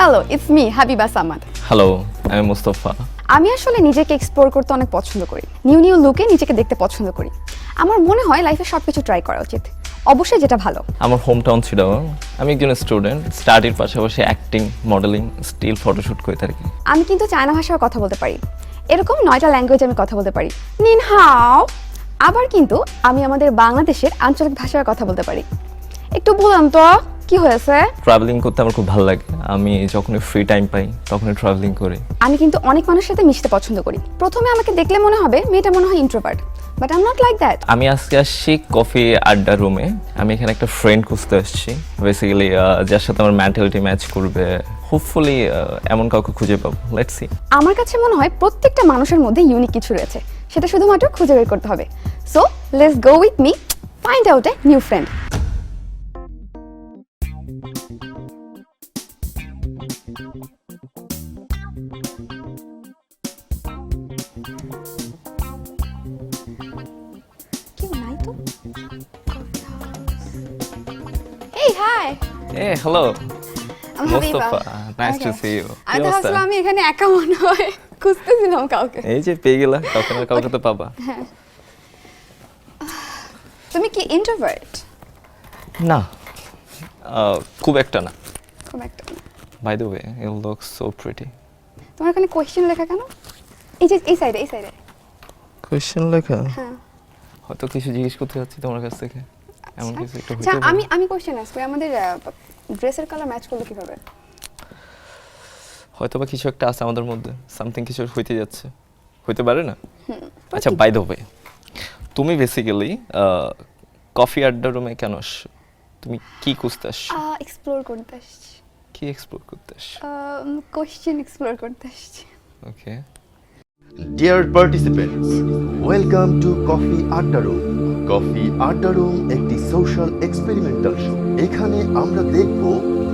Hello it's me Habiba Samad hello আমি মুস্তফা আমি আসলে নিজেকে এক্সপ্লোর করতে অনেক পছন্দ করি। নিউ নিউ লুকে নিজেকে দেখতে পছন্দ করি। আমার মনে হয় লাইফে সব কিছু ট্রাই করা উচিত। অবশ্যই যেটা ভালো। আমার হোম টাউন ছিল আমি একজন স্টুডেন্ট স্টাডির পাশাপাশি অ্যাক্টিং মডেলিং স্টিল ফটোশ্যুট করে থাকি আমি কিন্তু চায়না ভাষায় কথা বলতে পারি। এরকম নয়টা ল্যাঙ্গুয়েজ আমি কথা বলতে পারি। নিন হাও আবার কিন্তু আমি আমাদের বাংলাদেশের আঞ্চলিক ভাষায় কথা বলতে পারি। একটু বললাম তো। কি হয়েছে? ট্রাভেলিং করতে আমার খুব ভালো লাগে। আমি যখনই ফ্রি টাইম পাই তখনই ট্রাভেলিং করি। আমি কিন্তু অনেক মানুষের সাথে মিশতে পছন্দ করি। প্রথমে আমাকে দেখলে মনে হবে মেয়েটা মনে হয় introvert but I am not like that আমি আজকে আসছি কফি আড্ডা রুমে আমি এখানে একটা ফ্রেন্ড খুঁজতে আসছি। বেসিক্যালি যার সাথে আমার মেন্টালিটি ম্যাচ করবে। হোপফুলি এমন কাউকে খুঁজে পাবো। লেটস সি আমার কাছে মনে হয় প্রত্যেকটা মানুষের মধ্যে ইউনিক কিছু রয়েছে। সেটা শুধুমাত্র খুঁজে বের করতে হবে। So let's go with me find out a new friend hello আমি Mustafa nice to see you আমি তো ভাবছিলাম আমি এখানে একা মনে হয় খুঁজতেছিলাম কাউকে। এই যে পেয়ে গেলা কাউকে না কাউকে তো পাবা। তুমি কি ইন্ট্রোভার্ট না। খুব একটা না। খুব একটা না। By the way you look so pretty তোমার ওখানে কোয়েশ্চেন লেখা কেন? এই যে এই সাইডে এই সাইডে কোয়েশ্চেন লেখা? হ্যাঁ। হয়তো কিছু জিজ্ঞেস করতে যাচ্ছি তোমার কাছ থেকে। এমন কিছু একটু আচ্ছা আমি আমি কোয়েশ্চেন আসব আমাদের ড্রেসের কালার ম্যাচ করলে কীভাবে? হয়তো বা কিছু একটা আছে আমাদের মধ্যে সামথিং কিছু হইতে যাচ্ছে। হইতে পারে না? আচ্ছা বাই দ্য ওয়ে তুমি বেসিক্যালি কফি আড্ডা রুমে কেন আসছো? তুমি কি খুঁজতে আসছো? এক্সপ্লোর করতে আসছি। কি এক্সপ্লোর করতে আসছো? কোয়েশ্চেন এক্সপ্লোর করতে আসছি। Okay Dear participants, welcome to Coffee Adda Room. Coffee Adda room একটি সোশ্যাল এক্সপেরিমেন্টাল শো এখানে আমরা দেখব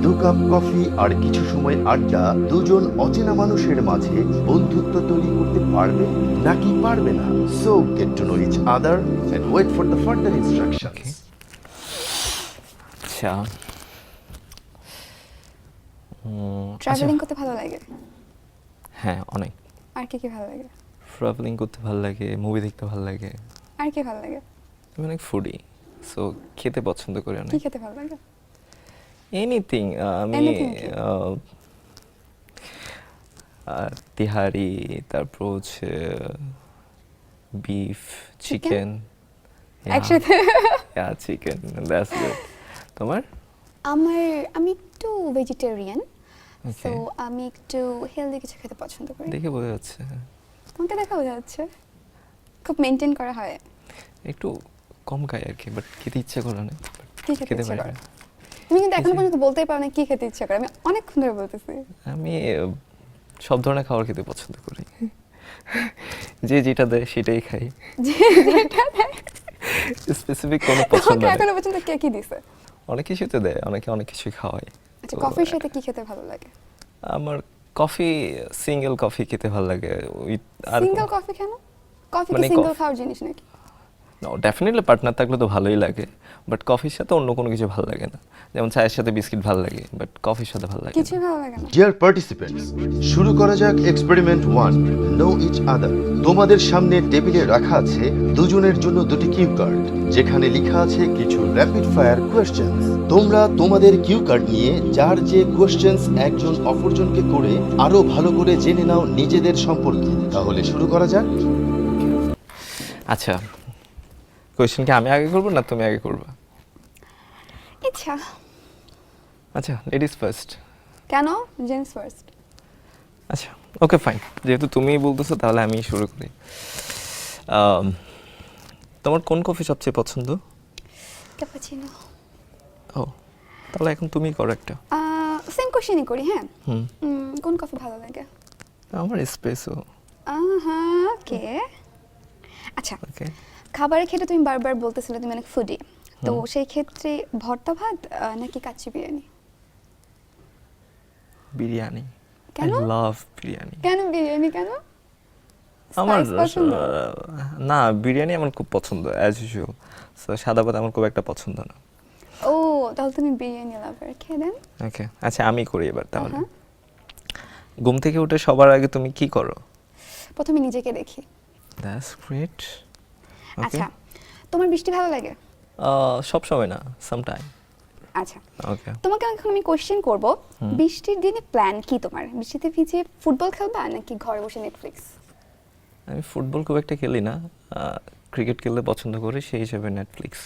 দু কাপ কফি আর কিছু সময় আড্ডা দুজন অচেনা মানুষের মাঝে বন্ধুত্ব তৈরি করতে পারবে নাকি পারবে না? So get to know each other and wait for the further instructions আচ্ছা। উম, আচ্ছা, ট্রাভেলিং করতে ভালো লাগে। হ্যাঁ অনেক। আর কি কি ভালো লাগে? ট্রাভেলিং করতে ভালো লাগে মুভি দেখতে ভালো লাগে। আর কি ভালো লাগে? আমি অনেক ফুডি সো খেতে পছন্দ করি কি খেতে ভালো লাগে? এনিথিং আমি তিহারি তারপর হচ্ছে বিফ চিকেন একসাথে? চিকেন দ্যাটস গুড তোমার? আমার আমি একটু ভেজিটেরিয়ান সো আমি একটু হেলদি কিছু খেতে পছন্দ করি। দেখে বোঝা যাচ্ছে। তোমাকে দেখা বোঝা যাচ্ছে। খুব মেনটেন করা হয়। একটু কম খাই আর কি বাট খেতে ইচ্ছে করে না। খেতে পারি না। তুমি কিন্তু এখনও পর্যন্ত বলতেই পারো না কি খেতে ইচ্ছে করে। আমি অনেকক্ষণ ধরে বলতেছি। আমি সব ধরনের খাবার খেতে পছন্দ করি। যে যেটা দেয় সেটাই খাই। যেটা দেয়। স্পেসিফিক কোনো পছন্দ নেই। এখনও পর্যন্ত কে কি দিছে? অনেক কিছুই তো দেয় অনেকে অনেক কিছুই খাওয়ায়। আচ্ছা কফির সাথে কি খেতে ভালো লাগে? আমার কফি সিঙ্গেল কফি খেতে ভালো লাগে। উইথ আর সিঙ্গেল কফি কেন? কফি কি মানে সিঙ্গেল খাওয়ার জিনিস নাকি? ডেফিনেটলি পার্টনার থাকলে তো ভালোই লাগে বাট কফির সাথে অন্য কোনো কিছু ভালো লাগে না। যেমন চায়ের সাথে বিস্কিট ভালো লাগে বাট কফির সাথে ভালো লাগে না। কিছুই ভালো লাগে না। ডিয়ার পার্টিসিপেন্টস শুরু করা যাক experiment one know each other তোমাদের সামনে টেবিলে রাখা আছে দুজনের জন্য দুটি কিউ কার্ড যেখানে লেখা আছে কিছু র্যাপিড ফায়ার কোয়েশ্চেন তোমরা তোমাদের কিউ কার্ড নিয়ে যার যে কোয়েশ্চেন্স একজন অপরজনকে করে আরও ভালো করে জেনে নাও নিজেদের সম্পর্কে। তাহলে শুরু করা যাক। আচ্ছা কোয়েশ্চেন কি আমি আগে করব না তুমি আগে করবে? ইচ্ছা। আচ্ছা লেডিস ফার্স্ট কেন? জেন্টস ফার্স্ট আচ্ছা ওকে ফাইন যেহেতু তুমিই বলতেছো তাহলে আমি শুরু করি। তোমার কোন কফি সবচেয়ে পছন্দ? ক্যাপাচিনো ও তাহলে এখন তুমি করো একটা। সেম কোশ্চেনই করি হ্যাঁ? কোন কফি ভালো লাগে? আমার স্পেসও আহা ওকে আচ্ছা ওকে খাবারের ক্ষেত্রে তুমি বারবার বলতেছিলে তুমি অনেক ফুডি তো সেই ক্ষেত্রে ভর্তা ভাত নাকি কাচ্চি বিরিয়ানি? বিরিয়ানি। কেন? লাভ বিরিয়ানি। কেন বিরিয়ানি কেন? আমার? না বিরিয়ানি আমার খুব পছন্দ অ্যাজ ইউজুয়াল সো সাদা ভাত আমার খুব একটা পছন্দ না। ও তাহলে তুমি বিরিয়ানি লাভার খেয়ে দেন। ওকে আচ্ছা আমি করি এবার তাহলে। ঘুম থেকে উঠে সবার আগে তুমি কি করো? প্রথমে নিজেকে দেখি। দ্যাটস গ্রেট আচ্ছা তোমার বৃষ্টি ভালো লাগে? সব সময় না সাম টাইম আচ্ছা ওকে তোমাকে এখন আমি কোশ্চেন করব বৃষ্টির দিনে প্ল্যান কি তোমার? বৃষ্টিতে ভিজে ফুটবল খেলবা নাকি ঘরে বসে নেটফ্লিক্স আমি ফুটবল খুব একটা খেলি না ক্রিকেট খেলতে পছন্দ করি সেই হিসেবে নেটফ্লিক্স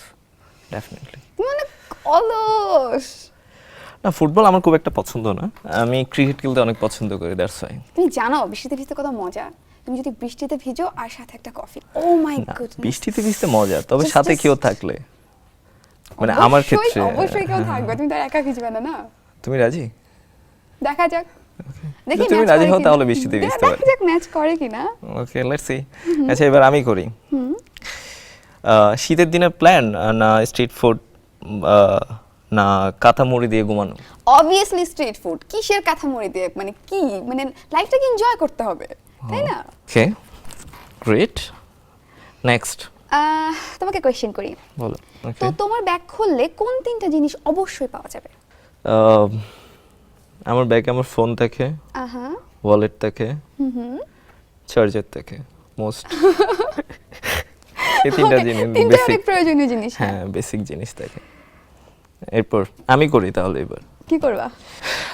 ডেফিনেটলি অনেক অলস। না ফুটবল আমার খুব একটা পছন্দ না আমি ক্রিকেট খেলতে অনেক পছন্দ করি দ্যাটস ওয়াই তুমি জানো বৃষ্টিতে ভিজতে কত মজা। তুমি যদি বৃষ্টিতে ভিজো আর সাথে একটা কফি ও মাই গুড বৃষ্টিতে ভিজতে মজা তবে সাথে কেউ থাকলে। মানে আমার ক্ষেত্রে অবশ্যই কেউ হ্যাঁ, থাকবে তুমি তো একা ভিজবে না না? তুমি রাজি? দেখা যাক। দেখি তুমি রাজি হও তাহলে বৃষ্টিতে ভিজতে দেখা যাক ম্যাচ করে কিনা। ওকে লেটস সি আচ্ছা এবার আমি করি। শীতের দিনে প্ল্যান না স্ট্রিট ফুড না কাঁথা মুড়ি দিয়ে ঘুমানো? অবভিয়াসলি স্ট্রিট ফুড কিসের কাঁথা মুড়ি দিয়ে? মানে কি? মানে লাইফটাকে এনজয় করতে হবে। তাই না? ওকে গ্রেট নেক্সট তোমাকে কোয়েশ্চেন করি। বলো তো তোমার ব্যাগ খুললে কোন তিনটা জিনিস অবশ্যই পাওয়া যাবে? আমার ব্যাগে আমার ফোন থাকে আহা। ওয়ালেট থাকে চার্জার থাকে মোস্ট এই তিনটা জিনিস বেসিক প্রয়োজনীয় জিনিস হ্যাঁ। বেসিক জিনিস থাকে। এরপর আমি করি তাহলে এবার। কি করবা?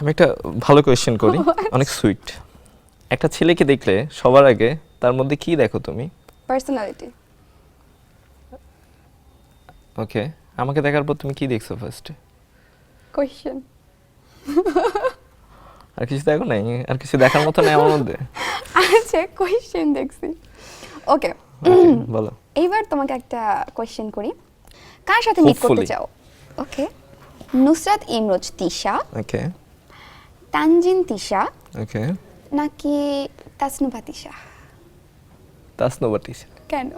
আমি একটা ভালো কোয়েশ্চেন করি অনেক সুইট একটা ছেলেকে দেখলে সবার আগে তার মধ্যে কি দেখো তুমি? পার্সোনালিটি ওকে আমাকে দেখার পর তুমি কি দেখছ ফার্স্টে কোয়েশ্চেন আর কিছু দেখো নাই? আর কিছু দেখার মতো নেই আমার মধ্যে? আচ্ছা কোয়েশ্চেন দেখছি। ওকে বলো। এইবার তোমাকে একটা কোয়েশ্চেন করি। কার সাথে মিট করতে. চাও? ওকে নুসরাত ইমরোজ তিশা। ওকে তানজিন তিশা। ওকে নাকি তাসনুভা তিশা তাসনোবাটিস কেন?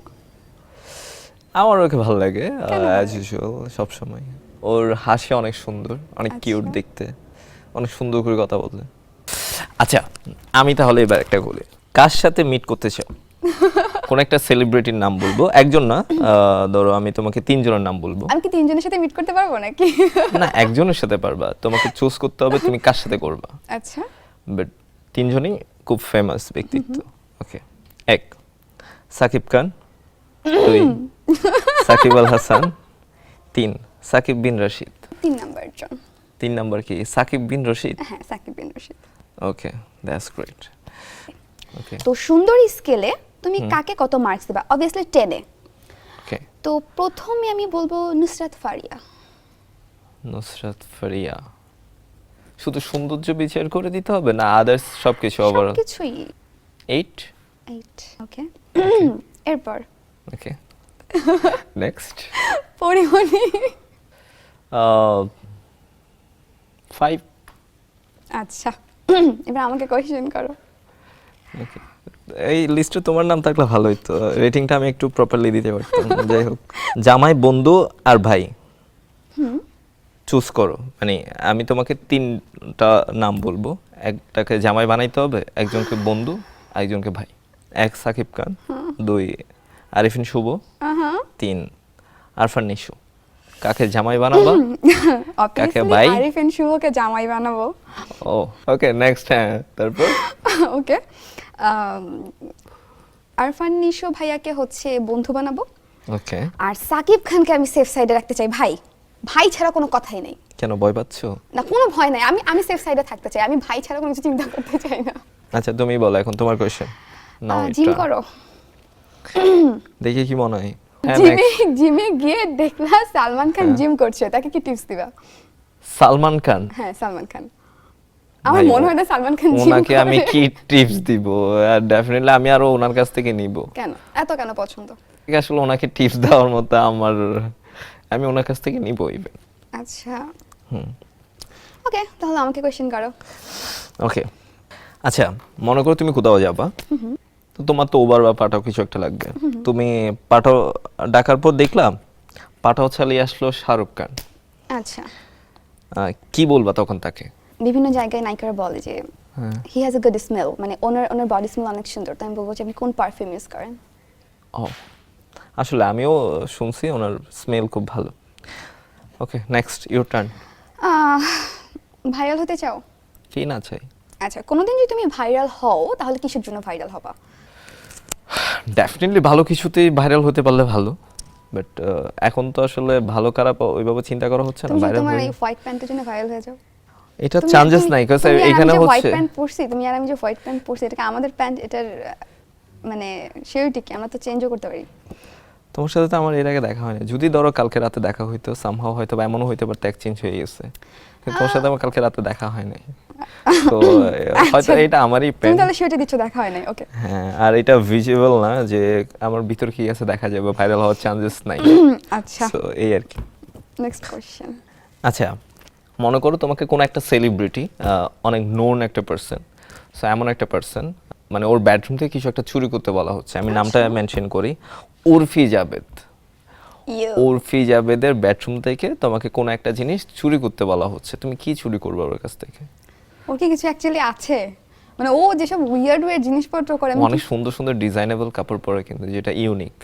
আমার ওকে ভালো লাগে অ্যাজ? ইউজুয়াল সব সময় ওর হাসি অনেক সুন্দর অনেক কিউট আচ্ছা। দেখতে অনেক সুন্দর করে কথা বলতে আচ্ছা আমি তাহলে এবার একটা বলি। কার সাথে মিট করতে চাও? কোন একটা সেলিব্রিটির নাম বলব? একজন না ধরো আমি তোমাকে তিনজনের নাম বলব। আমি কি তিনজনের সাথে মিট করতে পারব নাকি? না একজনের সাথে পারবা। তোমাকে চুজ করতে হবে তুমি কার সাথে করবা। আচ্ছা। বাট তিনজনই খুব ফেমাস ব্যক্তিত্ব। ওকে এক সাকিব খান। দুই সাকিব আল হাসান। তিন সাকিব বিন রশিদ। তিন নাম্বার জন তিন নাম্বার কি? সাকিব বিন রশিদ? হ্যাঁ Sakib Bin Rashid. Okay that's great okay তো সুন্দরী স্কেলে তুমি কাকে কত মার্কস দিবা? অবভিয়াসলি টেনে ওকে তো প্রথমে আমি বলব নুসরাত ফারিয়া। নুসরাত ফারিয়া। শুধু সৌন্দর্য বিচার করে দিতে হবে না আদার্স সবকিছু ওভারঅল সবকিছুই। এইট এইট ওকে এরপর। Okay next Pori Moni. ফাইভ আচ্ছা। এবার আমাকে কোয়েশ্চেন করো। Okay. এই লিস্টে তোমার নাম থাকলে ভালোই তো রেটিংটা আমি একটু প্রপারলি দিতে পারতাম। যাই হোক। জামাই বন্ধু আর ভাই। চুজ করো। মানে আমি তোমাকে তিনটা নাম বলব। একটাকে জামাই বানাইতে হবে একজনকে বন্ধু একজনকে ভাই। এক সাকিব খান দুই আরিফিন শুভ আহা তিন আরফান নিশু। কাকে জামাই বানাবা? অবভিয়াসলি ভাই? আরিফিন শুভকে জামাই বানাবো। ও ওকে নেক্সট হ্যাঁ তারপর? ওকে আরফান নিশো ভাইয়াকে হচ্ছে বন্ধু বানাবো। ওকে আর সাকিব খানকে আমি সেফ সাইডে রাখতে চাই ভাই। ভাই ছাড়া কোনো কথাই নেই। কেন ভয় পাচ্ছ? না কোনো ভয় নাই। আমি আমি সেফ সাইডে থাকতে চাই। আমি ভাই ছাড়া কোনো কিছু চিন্তা করতে চাই না। আচ্ছা তুমি বলো এখন তোমার কোয়েশ্চেন নাও জিম করো। দেখে কি মনে হয়? হ্যাঁ জিমে জিমে গিয়ে দেখলা সালমান খান হ্যাঁ। জিম করছে। তাকে কি টিপস দিবা? সালমান খান? হ্যাঁ সালমান খান। আমার মনে হয় না সালমান খান জিম ওনাকে আমি কি টিপস দিব? আর ডেফিনেটলি আমি আরও ওনার কাছ থেকে নিব। কেন? এত কেন পছন্দ? ঠিক আসলে ওনাকে টিপস দেওয়ার মতো আমার আমি ওনার কাছ থেকে নিব ইভেন আচ্ছা। হুম। ওকে তাহলে আমাকে কোয়েশ্চেন করো। ওকে। আচ্ছা মনে করো তুমি কোথাও যাবা। তো তোমার তো ওবার বা পাঠাও কিছু একটা লাগবে। তুমি পাঠাও ডাকার পর দেখলাম পাঠাও চালিয়ে আসলো শাহরুখ খান। আচ্ছা। কি বলবা তখন তাকে? বিভিন্ন জায়গায় নায়িকারা বলে যে। He has a good smell মানে ওনার ওনার বডি স্মেল অনেক সুন্দর তো আমি বলব যে আপনি কোন পারফিউম ইউজ করেন? ও আসলে আমিও শুনছি ওনার স্মেল খুব ভালো। Okay next your turn viral হতে চাও? কি না চাই? আচ্ছা কোনোদিন যদি তুমি ভাইরাল হও তাহলে কিসের জন্য ভাইরাল হবা? ডেফিনেটলি ভালো কিছুতেই ভাইরাল হতে পারলে ভালো বাট এখন তো আসলে ভালো খারাপ ওইভাবে চিন্তা করা হচ্ছে না ভাইরাল তোমার এই হোয়াইট প্যান্টের জন্য ভাইরাল হয়ে যাও। এটা চান্সেস নাই কারণ এখানে যে হোয়াইট প্যান্ট পরছি তুমি আর আমি যে হোয়াইট প্যান্ট পরছি এটা আমাদের প্যান্ট এটার মানে সিউরিটি কি? আমরা তো চেঞ্জও করতে পারি। তোমার সাথে তো আমার এর আগে দেখা হয়নি। যদি ধরো কালকে রাতে দেখা হইতো সামহাও হয়তো বা এমনও হইতে পারতো এক্সচেঞ্জ হয়ে গেছে। তোমার সাথে আমার কালকে রাতে দেখা হয়নি। তো হয়তো আচ্ছা, এটা আমারই তুমি তাহলে সিউরিটি দিচ্ছ দেখা হয় নাই ওকে হ্যাঁ আর এটা ভিজিবল না যে আমার ভিতর কি আছে দেখা যাবে ভাইরাল হওয়ার চান্সেস নাই। আচ্ছা। তো এই আর কি। নেক্সট কোশ্চেন আচ্ছা মনে করো তোমাকে কোনো একটা সেলিব্রিটি অনেক নোন একটা পার্সন সো এমন একটা পার্সন মানে ওর বেডরুম থেকে কিছু একটা চুরি করতে বলা হচ্ছে। আমি নামটা মেনশন করি। উর্ফি জাবেদ। উর্ফি জাবেদের বেডরুম থেকে তোমাকে কোনো একটা জিনিস চুরি করতে বলা হচ্ছে। তুমি কি চুরি করবে ওর কাছ থেকে? ওর কি কিছু অ্যাকচুয়ালি আছে? মানে ও যেসব উইয়ার্ড উইয়ার্ড জিনিসপত্র করে অনেক সুন্দর সুন্দর ডিজাইনেবল কাপড় পরে কিন্তু যেটা ইউনিক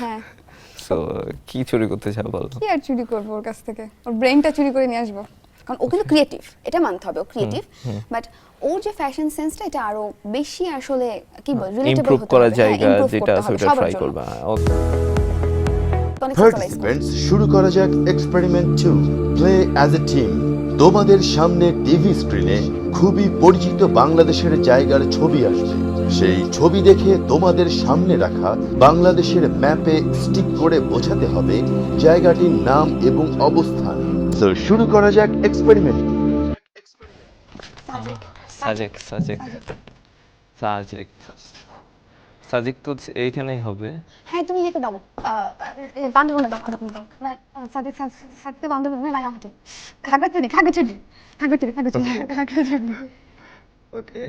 হ্যাঁ। সো কি চুরি করতে চাও বলো? কি আর চুরি করব ওর কাছ থেকে? ওর ব্রেনটা চুরি করে নিয়ে আসব। কারণ ও কিন্তু ক্রিয়েটিভ এটা মানতে হবে ও ক্রিয়েটিভ বাট ওর যে ফ্যাশন সেন্সটা এটা আরও বেশি আসলে কি বল রিলেটেবল হতে হবে হ্যাঁ, জায়গা যেটা সবার ট্রাই করবা পার্টিসিপেন্টস শুরু করা যাক experiment two play as a team তোমাদের সামনে টিভি স্ক্রিনে খুবই পরিচিত বাংলাদেশের জায়গার ছবি আসবে সেই ছবি দেখে তোমাদের সামনে রাখা বাংলাদেশের ম্যাপে স্টিক করে বোঝাতে হবে জায়গাটির নাম এবং অবস্থান তো শুরু করা যাক এক্সপেরিমেন্ট সাজেক সাজেক সাজেক সাজেক তো এইখানেই হবে হ্যাঁ তুমি ইয়েতে দাও বান্ধবনে দাও বান্ধবনে দাও সাথে সাথে বান্ধবনে লাগা হতো খাগড়াছড়ি খাগড়াছড়ি খাগড়াছড়ি খাগড়াছড়ি খাগড়াছড়ি ওকে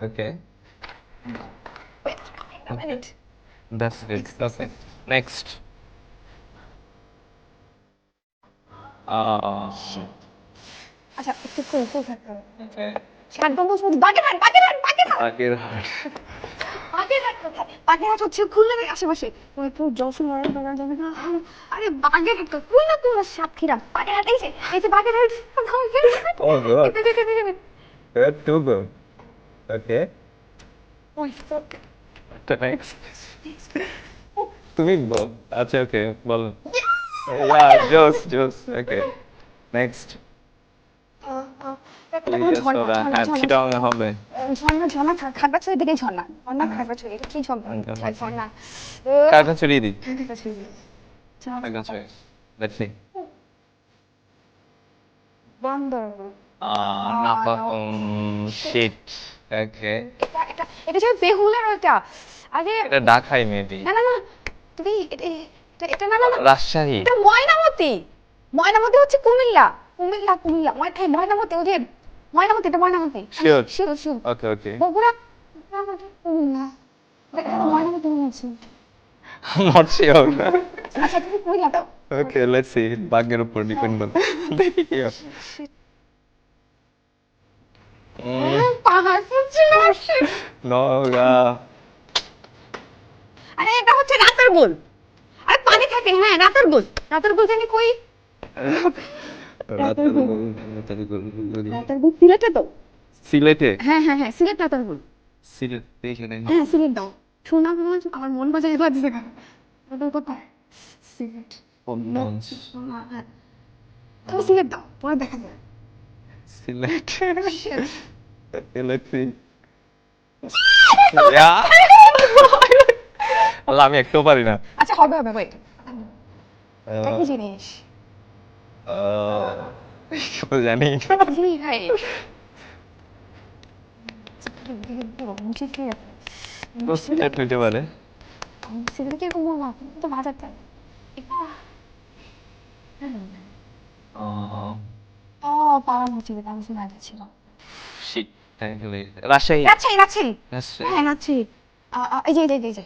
ওকে That's it. That's it. Next. Uh, আচ্ছা একটু ফুল ফুল থাকতে হবে একদম বুঝব বাগেরহাট বাগেরহাট বাগেরহাট Bagirhat. বাগেরহাট কোথায়? বাগেরহাট হচ্ছে খুলনার আশেপাশে পুরো যাবে না আরে বাগেরহাট তো খুলনা তো সাতক্ষীরা বাগেরহাট এই যে এই যে Bagerhat too good. Okay. The next. তুমি বল আচ্ছা ওকে বল খা- খাগড়াছড়ির দিকেই ঝর্ণা ঝর্ণা খাগড়াছড়ি এটা কি ঝর্ণা ঝর্ণা। ঝর্ণা কারটা চড়িয়ে দিই খাগড়াছড়ি চল, কারটা লেটস সি বন্দর আহ নাপা শিট ওকে এটা এটা এটা যে বেহুলার ওটা আরে এটা ঢাকাই মেবি না না না তুমি এটা এটা- এটা না না না। রাজশাহী। এটা ময়নামতি। ময়নামতি হচ্ছে কুমিল্লা। কুমিল্লা কুমিল্লা। ময়- ময়নামতি ওই যে ময়নামতি এটা Mainamati. Sure. Sure sure. Okay okay. Bogura Cumilla. Mainamati হচ্ছে? নট শিওর আচ্ছা তুমি কুমিল্লা দাও ওকে লেটস সি ভাগ্যের উপর ডিপেন্ড করে দেখি কি হয়। উম, পাহাড় পড়ছিল নওগাঁ। আরে এটা হচ্ছে রাতের গোল। পানি থাকে হ্যাঁ রাতের গোল রাতের গোল জানি কই রাতের গোল, রাতের গোল, গোল। রাতের গোল সিলেটে তো সিলেটে হ্যাঁ হ্যাঁ হ্যাঁ সিলেট রাতের গোল সিলেট এখানে হ্যাঁ সিলেট দাও শুনলাম আমার আমার মন বাজে এবার দিছে কেন রাতের কোথায় সিলেট হ্যাঁ, হ্যাঁ তুমি সিলেট দাও পরে দেখা যাবে সিলেট সিলেট ইয়া আল্লাহ আমি একটু পারি না। আচ্ছা হবে হবে ওয়েট কি জিনিস। আহ, জানি। কি ভাই। মুছে কি সিলেট হইতে পারে সিলেট কি রকম মামা তো ও পাড়া ভাজা ছিল। রাজশাহী। রাজশাহী রাজশাহী। রাজশাহী। হ্যাঁ রাজশাহী। এই যে এই যে, এই যে।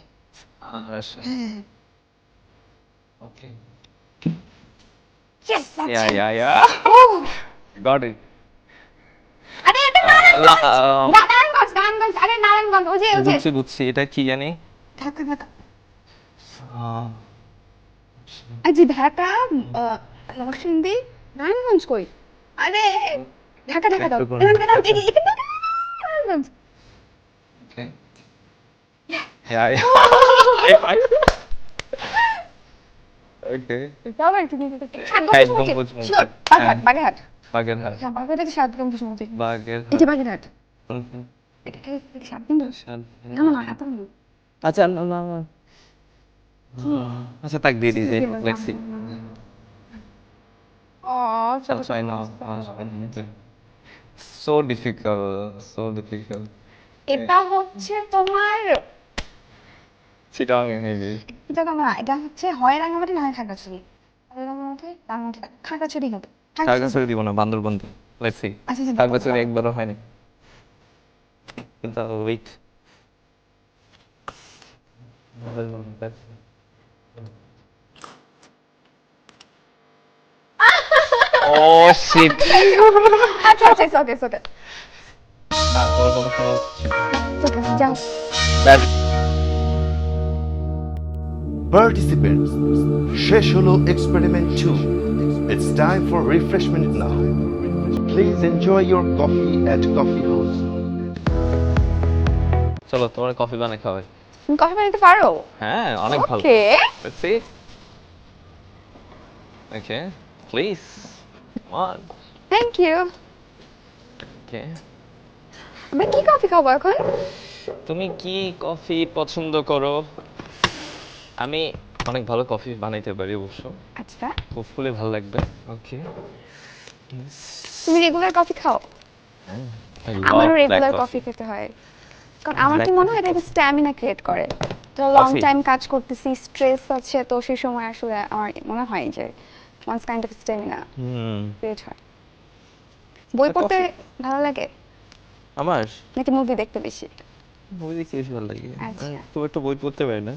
আহ, রাজশাহী হ্যাঁ ওকে Yes, that's Yeah, it. yeah, yeah. Oh, Got it. আরে এটা নারায়ণগঞ্জ নারায়ণগঞ্জ নারায়ণগঞ্জ আরে নারায়ণগঞ্জ ওই যে ওই যে বুঝছি বুঝছি এটা কি জানি ঢাকা ঢাকা যে ঢাকা নরসিংদী নারায়ণগঞ্জ কই আরে ঢাকা ঢাকা দাও একটু করে। এখানে দাও, এখানে- এখানে দাও। Okay. Yeah, yeah. okay. দাও আর কি দিতে দিতে। সাত হ্যাঁ, গম্বুজ একদম। বুঝব। ছিল, বাগেরহাট। বাগেরহাট। বাগেরহাট হ্যাঁ, বাগেরহাটে সাত গম্বুজ মসজিদ। বাগেরহাট বাগেরহাট। এটা গম্বুজ? না, না, না, না। আচ্ছা না না না আচ্ছা তাক দিয়ে দিয়েছে let's see. So difficult, so difficult. এটা হচ্ছে তোমার এটা তো না এটা হচ্ছে হয় রাঙামাটি না হয় খাগড়াছড়ি? রাঙামাটি রাঙামাটি খাগড়াছড়ি হবে। খাগড়াছড়ি দিব না বান্দরবন লেটস সি খাগড়াছড়ি একবারও হয়নি। কিন্তু ওয়েট ও শিট আচ্ছা আচ্ছা ওকে ওকে ওকে যাও। Participants, শেষ হলো experiment 2. It's time for refreshment now. Please enjoy your coffee at Coffee House. চলো তোমার কফি বানিয়ে খাওয়াই তুমি কফি বানাতে পারো হ্যাঁ অনেক ভালো okay Let's see. Okay, please. Come on. Thank you Okay. আমরা কি কফি খাব এখন তুমি কি কফি পছন্দ করো আমি অনেক ভালো কফি বানাইতে পারি অবশ্য। আচ্ছা। হোপফুলি ভালো লাগবে। ওকে তুমি রেগুলার কফি খাও? আমারও রেগুলার কফি খেতে হয়। কারণ আমার কি মনে হয় এটা স্ট্যামিনা ক্রিয়েট করে। তো লং টাইম কাজ করতেছি স্ট্রেস আছে তো সেই সময় আসলে আমার মনে হয় যে ওয়ান্স কাইন্ড অফ স্ট্যামিনা হুম। ক্রিয়েট হয়। বই পড়তে ভালো লাগে? আমার? নাকি মুভি দেখতে বেশি? বই দেখতে বেশি ভালো লাগে। আচ্ছা। খুব একটা বই পড়তে পারি না।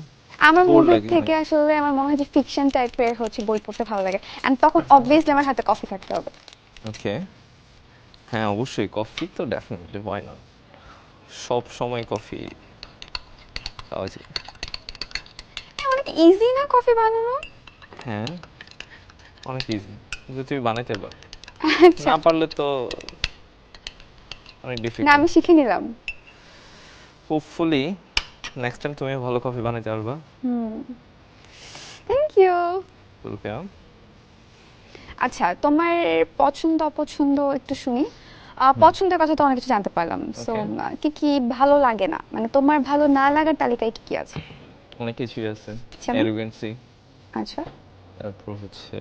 আমার মুভি থেকে আসলে আমার মনে হয় যে ফিকশন টাইপের হচ্ছে বই পড়তে ভালো লাগে। এন্ড তখন অবভিয়াসলি আমার হাতে কফি থাকতে হবে। ওকে হ্যাঁ অবশ্যই কফি তো ডেফিনেটলি হয় না সব সময় কফি খাওয়া যায়। এ, অনেক ইজি না কফি বানানো? হ্যাঁ অনেক ইজি যদি তুমি বানাইতে পারো। আচ্ছা। না পারলে তো অনেক না আমি শিখে নিলাম। হোপফুলি নেক্সট টাইম তুমি ভালো কফি বানাইতে পারবা। হুম। থ্যাংক ইউ ওয়েলকাম আচ্ছা তোমার পছন্দ অপছন্দ একটু শুনি। পছন্দের কথা তো অনেক কিছু জানতে পারলাম। সো কি কি ভালো লাগে না? মানে তোমার ভালো না লাগার তালিকায় কি কি আছে? অনেক কিছুই আছে? অ্যারোগেন্সি আচ্ছা। তারপর হচ্ছে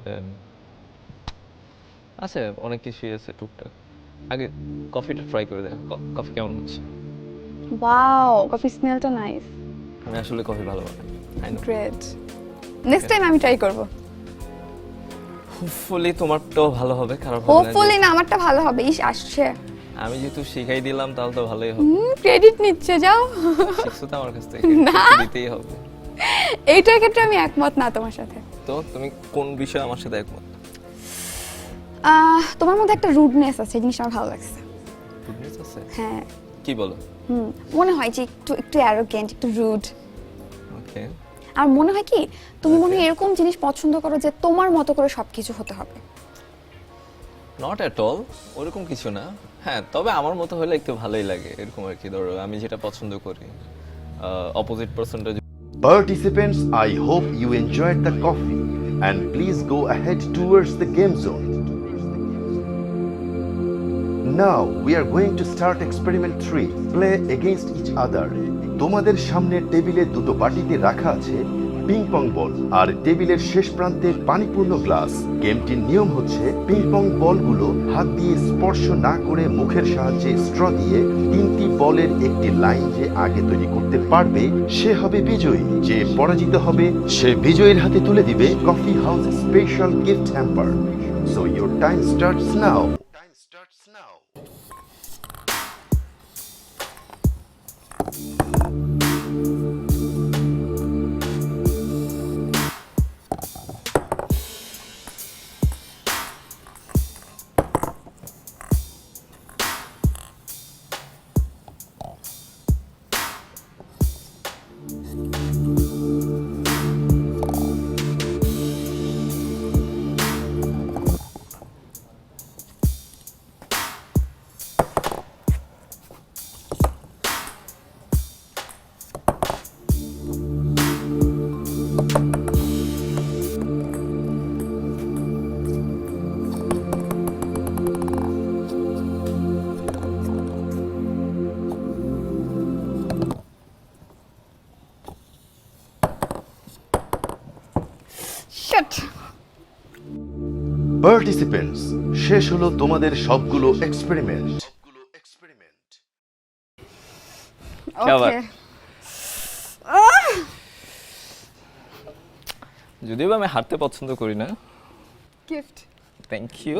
আছে অনেক কিছুই আছে টুকটাক। আগে কফিটা ট্রাই করে দেখ কফি কেমন হচ্ছে? ওয়াও কফি স্মেলটা নাইস আমি আসলে কফি ভালো I know great next time আমি ট্রাই করব। হোপফুলি তোমারটাও ভালো হবে খারাপ হবে হোপফুলি না আমারটা ভালো হবে ইস আসছে। আমি যেহেতু শিখাই দিলাম তাহলে তো ভালোই হবে। ক্রেডিট নিচ্ছে যাও। শিখছো তো আমার কাছ থেকে দিতেই হবে। এইটার ক্ষেত্রে আমি একমত না তোমার সাথে। তো তুমি কোন বিষয়ে আমার সাথে একমত? তোমার মধ্যে একটা রুডনেস আছে এই জিনিসটা আমার ভালো লাগছে। Goodness আছে? হ্যাঁ। কি বলো? হুম মনে হয় যে একটু একটু অ্যারোগেন্ট একটু রুড ওকে আর মনে হয় কি তুমি মনে হয় এরকম জিনিস পছন্দ করো যে তোমার মতো করে সবকিছু হতে হবে। নট অ্যাট অল ওরকম কিছু না। হ্যাঁ তবে আমার মতো হলে একটু ভালোই লাগে এরকম আর কি। ধরো আমি যেটা পছন্দ করি অপোজিট পার্সনটা Participants, I hope you enjoyed the coffee and please go ahead towards the game zone. Now, we are going to start experiment 3. Play against each other. তোমাদের সামনে টেবিলে দুটো বাটিতে রাখা আছে পিং পং বল আর টেবিলের শেষ প্রান্তে পানিপূর্ণ গ্লাস গেমটির নিয়ম হচ্ছে পিং পং বলগুলো হাত দিয়ে স্পর্শ না করে মুখের সাহায্যে স্ট্র দিয়ে তিনটি বলের একটি লাইন যে আগে তৈরি করতে পারবে, সে হবে বিজয়ী যে পরাজিত হবে, সে বিজয়ীর হাতে তুলে দিবে coffee house special gift hamper so your time starts now participants শেষ হলো তোমাদের সবগুলো এক্সপেরিমেন্ট ওকে যদিও আমি হাঁটতে পছন্দ করি না gift thank you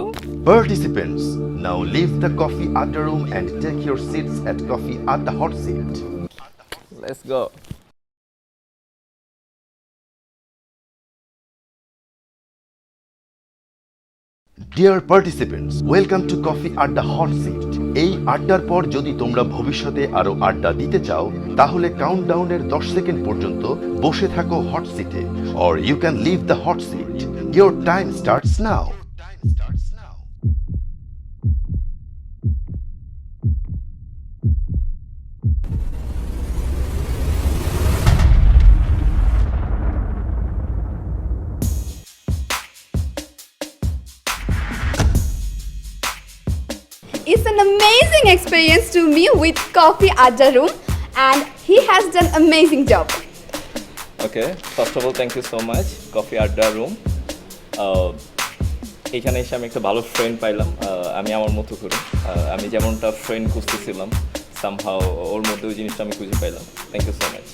Participants, now leave the coffee adda room and take your seats at coffee at hot seat. Let's go dear participants welcome to coffee Adda hot seat এই আড্ডার পর যদি তোমরা ভবিষ্যতে আরও আড্ডা দিতে চাও, তাহলে কাউন্টডাউনের দশ সেকেন্ড পর্যন্ত বসে থাকো হট সিটে or you can leave the hot seat your time starts now It's an amazing experience to me with Coffee Adda Room and he has done amazing job. Okay first of all thank you so much coffee Adda room এখানে এসে আমি একটা ভালো friend পাইলাম Uh, আমি আমার মতো করে। Uh, আমি যেমনটা ফ্রেন্ড খুঁজতেছিলাম সামহাও ওর মধ্যে ওই জিনিসটা আমি খুঁজে পাইলাম। Thank you so much